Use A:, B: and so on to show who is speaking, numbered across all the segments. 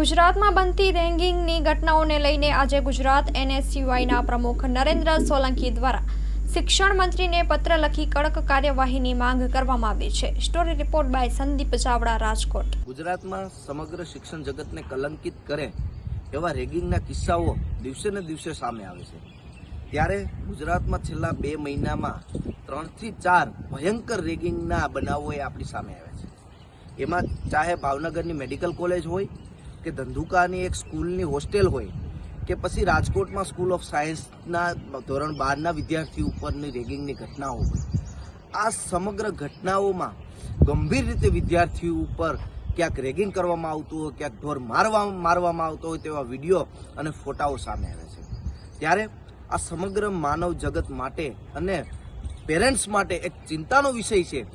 A: ગુજરાતમાં બનતી રેંગિંગની ઘટનાઓને લઈને આજે ગુજરાત એનએસયુઆઈના પ્રમુખ નરેન્દ્ર સોલંકી દ્વારા શિક્ષણ મંત્રીને પત્ર લખી કડક કાર્યવાહીની માંગ કરવામાં આવી છે. Story report by Sandeep Chavda, Rajkot.
B: ગુજરાતમાં સમગ્ર શિક્ષણ જગતને કલંકિત કરે એવા રેગિંગના કિસ્સાઓ દિવસે ને દિવસે સામે આવે છે. ત્યારે ગુજરાતમાં છેલ્લા બે મહિનામાં ત્રણથી ચાર ભયંકર રેગિંગના બનાવો એ આપણી સામે આવ્યા છે. એમાં ચાહે ભાવનગરની મેડિકલ કોલેજ હોય કે ધંધુકાની એક સ્કૂલની હોસ્ટેલ હોય કે પછી રાજકોટમાં સ્કૂલ ઓફ સાયન્સના ધોરણ બારના વિદ્યાર્થી ઉપરની રેગિંગની ઘટનાઓ હોય. આ સમગ્ર ઘટનાઓમાં ગંભીર રીતે વિદ્યાર્થીઓ ઉપર ક્યાંક રેગિંગ કરવામાં આવતું હોય, ક્યાંક ઢોર મારવા, મારવામાં આવતો હોય તેવા વીડિયો અને ફોટાઓ સામે આવે છે. ત્યારે આ સમગ્ર માનવ જગત માટે અને પેરેન્ટ્સ માટે એક ચિંતાનો વિષય છે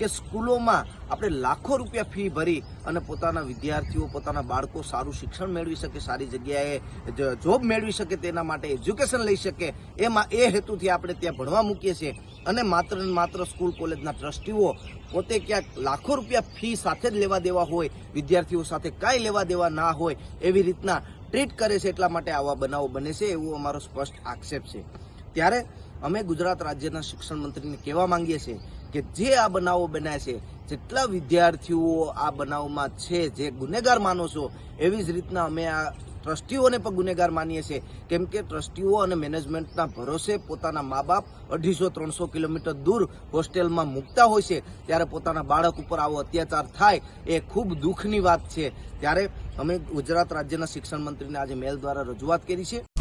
B: કે સ્કૂલોમાં આપણે લાખો રૂપિયા ફી ભરી અને પોતાના વિદ્યાર્થીઓ, પોતાના બાળકો સારું શિક્ષણ મેળવી શકે, સારી જગ્યાએ જોબ મેળવી શકે, તેના માટે એજ્યુકેશન લઈ શકે. એમાં એ હેતુથી આપણે ત્યાં ભણવા મૂકીએ છીએ. અને માત્ર ને માત્ર સ્કૂલ, કોલેજના ટ્રસ્ટીઓ પોતે ક્યાંક લાખો રૂપિયા ફી સાથે જ લેવા દેવા હોય, વિદ્યાર્થીઓ સાથે કાંઈ લેવા દેવા ના હોય, એવી રીતના ટ્રીટ કરે છે, એટલા માટે આવા બનાવો બને છે, એવો અમારો સ્પષ્ટ આક્ષેપ છે. ત્યારે અમે ગુજરાત રાજ્યના શિક્ષણ મંત્રીને કહેવા માંગીએ છીએ કે જે આ બનાવો બન્યા છે, જેટલા વિદ્યાર્થીઓ આ બનાવમાં છે, જે ગુનેગાર માનો છો, એવી જ રીતના અમે આ ટ્રસ્ટીઓને પણ ગુનેગાર માનીએ છીએ. કેમ કે ટ્રસ્ટીઓ અને મેનેજમેન્ટના ભરોસે પોતાના મા બાપ અઢીસો ત્રણસો કિલોમીટર દૂર હોસ્ટેલમાં મૂકતા હોય છે, ત્યારે પોતાના બાળક ઉપર આવો અત્યાચાર થાય, એ ખૂબ દુઃખની વાત છે. ત્યારે અમે ગુજરાત રાજ્યના શિક્ષણ મંત્રીને આજે મેલ દ્વારા રજૂઆત કરી છે.